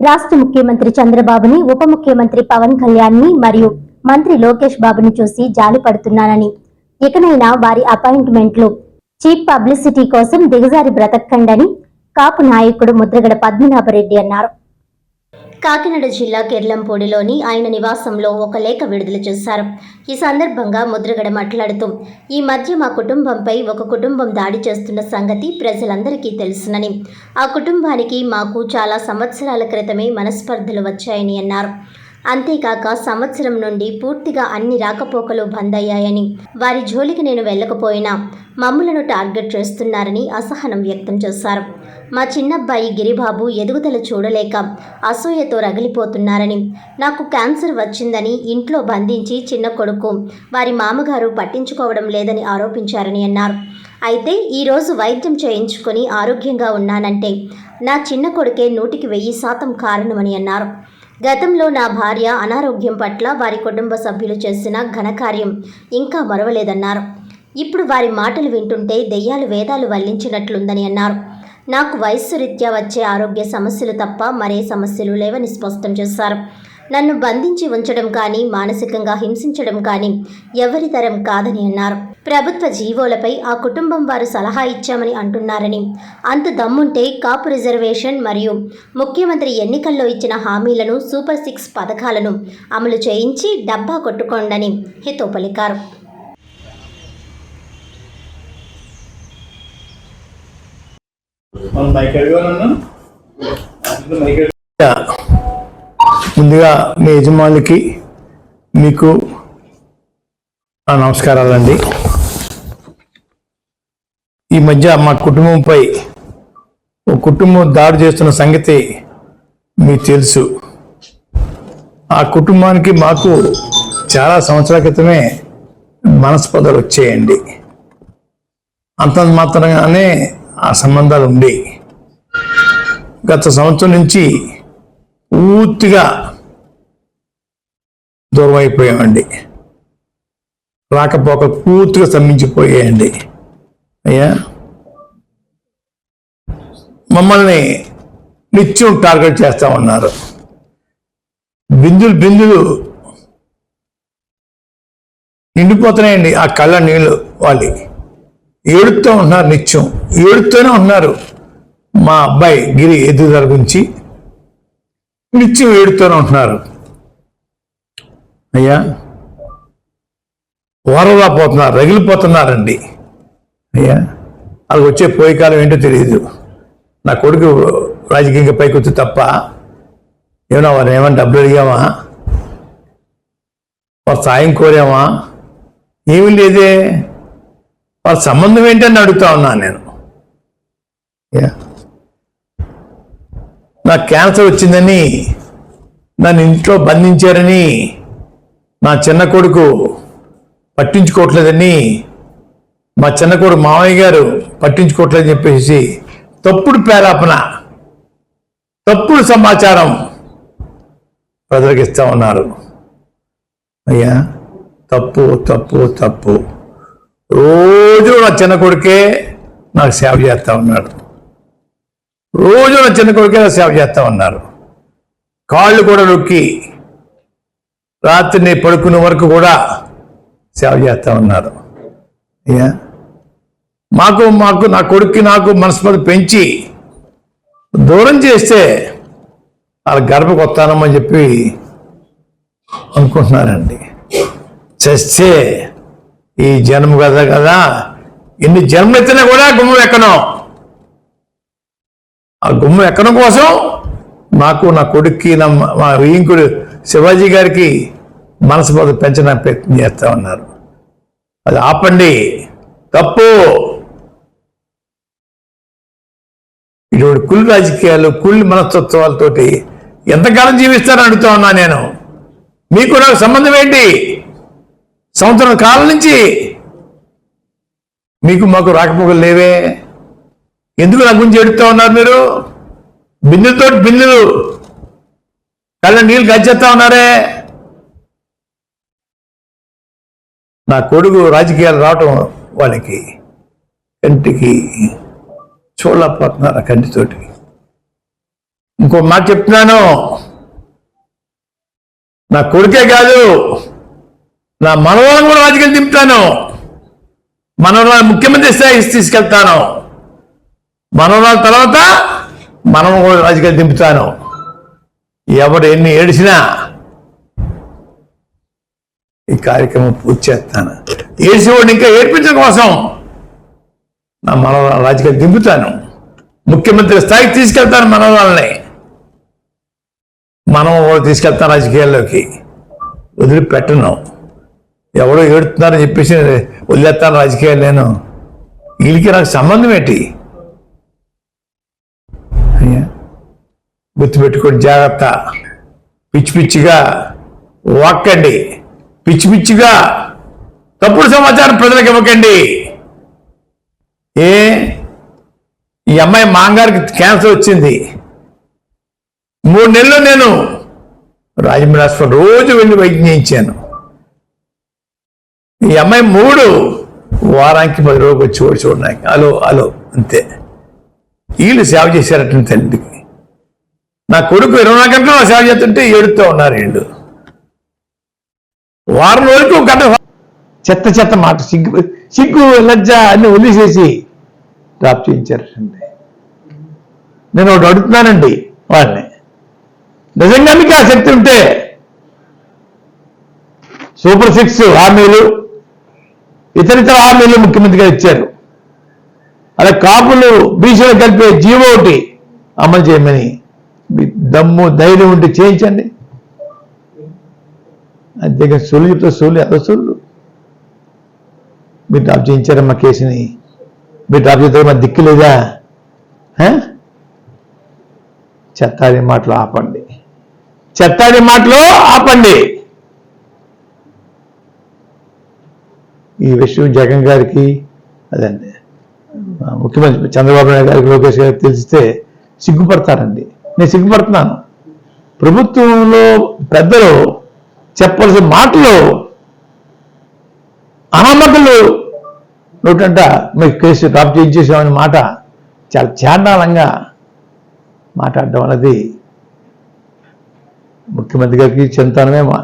రాష్ట్ర ముఖ్యమంత్రి చంద్రబాబుని ఉప ముఖ్యమంత్రి పవన్ కళ్యాణ్ని మరియు మంత్రి లోకేష్ బాబుని చూసి జాలి పడుతున్నానని. ఇకనైనా వారి అపాయింట్మెంట్లు. చీప్ పబ్లిసిటీ కోసం దిగజారి బ్రతక్కండని కాపు నాయకుడు ముద్రగడ పద్మనాభరెడ్డి అన్నారు. కాకినాడ జిల్లా కెర్లంపూడిలోని ఆయన నివాసంలో ఒక లేఖ విడుదల చేశారు. ఈ సందర్భంగా ముద్రగడ మాట్లాడుతూ ఈ మధ్య మా కుటుంబంపై ఒక కుటుంబం దాడి చేస్తున్న సంగతి ప్రజలందరికీ తెలుసునని. ఆ కుటుంబానికి మాకు చాలా సంవత్సరాల క్రితమే మనస్పర్ధలు వచ్చాయని అన్నారు. అంతేకాక సంవత్సరం నుండి పూర్తిగా అన్ని రాకపోకలు బంద్ అయ్యాయని వారి జోలికి నేను వెళ్ళకపోయినా మమ్ములను టార్గెట్ చేస్తున్నారని అసహనం వ్యక్తం చేశారు. మా చిన్నబ్బాయి గిరిబాబు ఎదుగుదల చూడలేక అసూయతో రగిలిపోతున్నారని నాకు క్యాన్సర్ వచ్చిందని ఇంట్లో బంధించి చిన్న కొడుకు వారి మామగారు పట్టించుకోవడం లేదని ఆరోపించారని అన్నారు. అయితే ఈరోజు వైద్యం చేయించుకొని ఆరోగ్యంగా ఉన్నానంటే నా చిన్న కొడుకే నూటికి వెయ్యి శాతం కారణమని అన్నారు. గతంలో నా భార్య అనారోగ్యం పట్ల వారి కుటుంబ సభ్యులు చేసిన ఘనకార్యం ఇంకా మరవలేదన్నారు. ఇప్పుడు వారి మాటలు వింటుంటే దెయ్యాలు వేదాలు వల్లించినట్లుందని అన్నారు. నాకు వయస్సు రీత్యా వచ్చే ఆరోగ్య సమస్యలు తప్ప మరే సమస్యలు లేవని స్పష్టం చేశారు. నన్ను బంధించి ఉంచడం కానీ మానసికంగా హింసించడం కానీ ఎవరి తరం కాదని అన్నారు. ప్రభుత్వ జీవోలపై ఆ కుటుంబం వారు సలహా ఇచ్చామని అంటున్నారని. అంత దమ్ముంటే కాపు రిజర్వేషన్ మరియు ముఖ్యమంత్రి ఎన్నికల్లో ఇచ్చిన హామీలను సూపర్ సిక్స్ పథకాలను అమలు చేయించి డబ్బా కొట్టుకోండని హితో పలికారు. మైక్ ముందుగా మీ యజమానికి మీకు నమస్కారాలండి. ఈ మధ్య మా కుటుంబంపై ఒక కుటుంబం దాడి చేస్తున్న సంగతి మీకు తెలుసు. ఆ కుటుంబానికి మాకు చాలా సంవత్సరాల క్రితమే మనస్పదలు వచ్చాయండి. అంత మాత్రంగానే ఆ సంబంధాలు ఉండి గత సంవత్సరం నుంచి పూర్తిగా దూరం అయిపోయామండి రాకపోక పూర్తిగా స్తంభించిపోయాయండి. అయ్యా? మమ్మల్ని నిత్యం టార్గెట్ చేస్తా ఉన్నారు బిందులు బిందులు నిండిపోతున్నాయండి ఆ కళ్ళ నీళ్ళు వాళ్ళు ఏడుతూ ఉన్నారు నిత్యం. ఏడుతూనే ఉన్నారు మా అబ్బాయి గిరి ఎదుగుదల గురించి. నిత్యం ఏడుతూనే ఉంటున్నారు. అయ్యా వరలా పోతున్నారు రగిలిపోతున్నారండి. అయ్యా అది వచ్చే పోయే కాలం ఏంటో తెలియదు నా కొడుకు రాజకీయంగా పైకి వచ్చి తప్ప ఏమన్నా వారు ఏమైనా డబ్బులు అడిగామా? వారు సాయం కోరామా? ఏమీ లేదే. వారి సంబంధం ఏంటని అడుగుతా ఉన్నాను నేను. యా. నాకు క్యాన్సర్ వచ్చిందని నన్ను ఇంట్లో బంధించారని నా చిన్న కొడుకు పట్టించుకోవట్లేదని మా చిన్న కొడుకు మామయ్య గారు పట్టించుకోవట్లేదని చెప్పేసి తప్పుడు పేరాపన తప్పుడు సమాచారం ప్రజలకు ఇస్తా ఉన్నారు. అయ్యా తప్పు తప్పు తప్పు. రోజు నా చిన్న కొడుకే నాకు సేవ చేస్తా ఉన్నాడు. రోజు నా చిన్న కొడుకే నాకు సేవ చేస్తా ఉన్నారు. కాళ్ళు కూడా నొక్కి రాత్రి నేను పడుకునే వరకు కూడా సేవ చేస్తా ఉన్నారు. అయ్యా మాకు మాకు నా కొడుక్కి నాకు మనస్పతి పెంచి దూరం చేస్తే వాళ్ళ గర్భకు వస్తానమ్మని చెప్పి అనుకుంటున్నారండి. చస్తే ఈ జన్మ కదా కదా ఎన్ని జన్మలు ఎత్తినా కూడా గుమ్మం ఎక్కను. ఆ గుమ్మం ఎక్కడం కోసం నాకు నా కొడుక్కి నా మా వియింకుడు శివాజీ గారికి మనసు బోధ పెంచడానికి ప్రయత్నం చేస్తా ఉన్నారు. అది ఆపండి. తప్పు. ఇటువంటి కుళ్ళు రాజకీయాలు కుళ్ళు మనస్తత్వాలతోటి ఎంతకాలం జీవిస్తారని అడుగుతా ఉన్నా నేను. మీకు నాకు సంబంధం ఏంటి? సంవత్సరం కాలం నుంచి మీకు మాకు రాకపోకలు లేవే. ఎందుకు నా గురించి ఎడుతా ఉన్నారు మీరు? బిందులతో బిందులు. కళ్ళ నీళ్ళు గచ్చేస్తా ఉన్నారే? నా కొడుకు రాజకీయాలు రావటం వాళ్ళకి కంటికి చూడలేకపోతున్నారు ఆ కంటితోటి. ఇంకో మాట చెప్తున్నాను. నా కొడుకే కాదు నా మనవరం కూడా రాజకీయాలు దింపుతాను. మనవరాలు ముఖ్యమంత్రి స్థాయికి తీసుకెళ్తాను. మనవరాల తర్వాత మనం కూడా రాజకీయాలు దింపుతాను. ఎవడు ఎన్ని ఏడిసినా ఈ కార్యక్రమం పూర్తి చేస్తాను. ఏడిసేవాడిని ఇంకా ఏడ్పించడం కోసం నా మనవరాలు రాజకీయాలు దింపుతాను. ముఖ్యమంత్రి స్థాయికి తీసుకెళ్తాను మనవరాలని మనం కూడా తీసుకెళ్తాను రాజకీయాల్లోకి. వదిలిపెట్టను. ఎవడో ఏడుతున్నారని చెప్పేసి వదిలేస్తాను రాజకీయాలు నేను. వీళ్ళకి నాకు సంబంధం ఏంటి? గుర్తుపెట్టుకోండి జాగ్రత్త. పిచ్చి పిచ్చిగా వాక్కండి. పిచ్చి పిచ్చిగా తప్పుడు సమాచారం ప్రజలకు ఇవ్వకండి. ఏ? ఈ అమ్మాయి మాంగారికి క్యాన్సర్ వచ్చింది. మూడు నెలలు నేను రాజమండ్రి హాస్పిటల్ రోజు వెళ్ళి వైద్యం చేయించాను ఈ అమ్మాయి మూడు వారానికి పది రోజులు వచ్చి ఓడి చూడడానికి. అలో అలో అంతే. వీళ్ళు సేవ చేశారట తండ్రికి నా కొడుకు ఇరవై నాలుగు గంటలు సేవ చేస్తుంటే ఏడుస్తూ ఉన్నారు వీళ్ళు. వారం రోజులకు ఒక గంట చెత్త చెత్త మాట సిగ్గు సిగ్గు లజ్జ అన్ని వదిలేసేసి డ్రాప్ చేయించారండి నేను ఒకటి అడుగుతున్నానండి వాడిని నిజంగా మీకు ఆ శక్తి ఉంటే సూపర్ సిక్స్ హామీలు ఇతర ఇతర హామీలు ముఖ్యమంత్రిగా ఇచ్చారు. అలా కాపులు బీసీలు కలిపే జీవో ఒకటి అమలు చేయమని దమ్ము ధైర్యం ఉంటే చేయించండి. అంతేగా సోలు చెప్తే సోలు అదో సోళ్ళు మీరు డ్రాప్ చేయించారమ్మా కేసుని? మీరు డ్రాప్ చేస్తే మా దిక్కు లేదా? చెత్తాడి మాటలు ఆపండి. చెత్తాడి మాటలు ఆపండి. ఈ విషయం జగన్ గారికి అదండి. ముఖ్యమంత్రి చంద్రబాబు నాయుడు గారికి లోకేష్ గారికి తెలిస్తే సిగ్గుపడతారండి. నేను సిగ్గుపడుతున్నాను. ప్రభుత్వంలో పెద్దలు చెప్పవలసిన మాటలు అనామకులు నోటంట మీకు కేసు డ్రాప్ చేయించేసామని మాట చాలా చాండాలంగా మాట్లాడడం అనేది ముఖ్యమంత్రి గారికి చింతనమే మా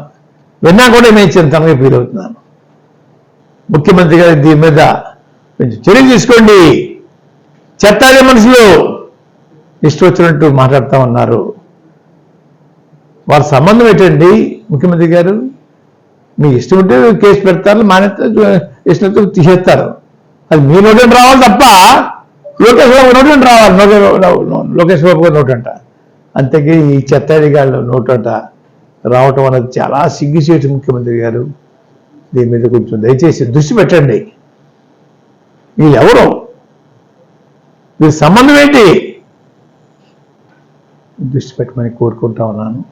విన్నా కూడా నేను చింతనగా ఫీల్ అవుతున్నాను. ముఖ్యమంత్రి గారి దీని మీద కొంచెం చర్యలు తీసుకోండి. చెత్తాడే మనుషులు. ఇష్టం వచ్చినట్టు మాట్లాడుతూ ఉన్నారు. వారి సంబంధం ఏంటండి? ముఖ్యమంత్రి గారు మీ ఇష్టం ఉంటే కేసు పెడతారు మానేస్తే ఇష్టంతో తీసేస్తారు. అది మీ నోటంటే రావాలి తప్ప లోకేష్ బాబు నోటంటే రావాలి. లోకేష్ బాబు గారు నోటంట. అంతకీ ఈ చెత్తాడిగాళ్ళు నోటంట రావటం అనేది చాలా సిగ్గుచేటు ముఖ్యమంత్రి గారు. దీని మీద కొంచెం దయచేసి దృష్టి పెట్టండి. వీళ్ళెవరు? వీరి సంబంధం ఏంటి? దృష్టి పెట్టమని కోరుకుంటా ఉన్నాను.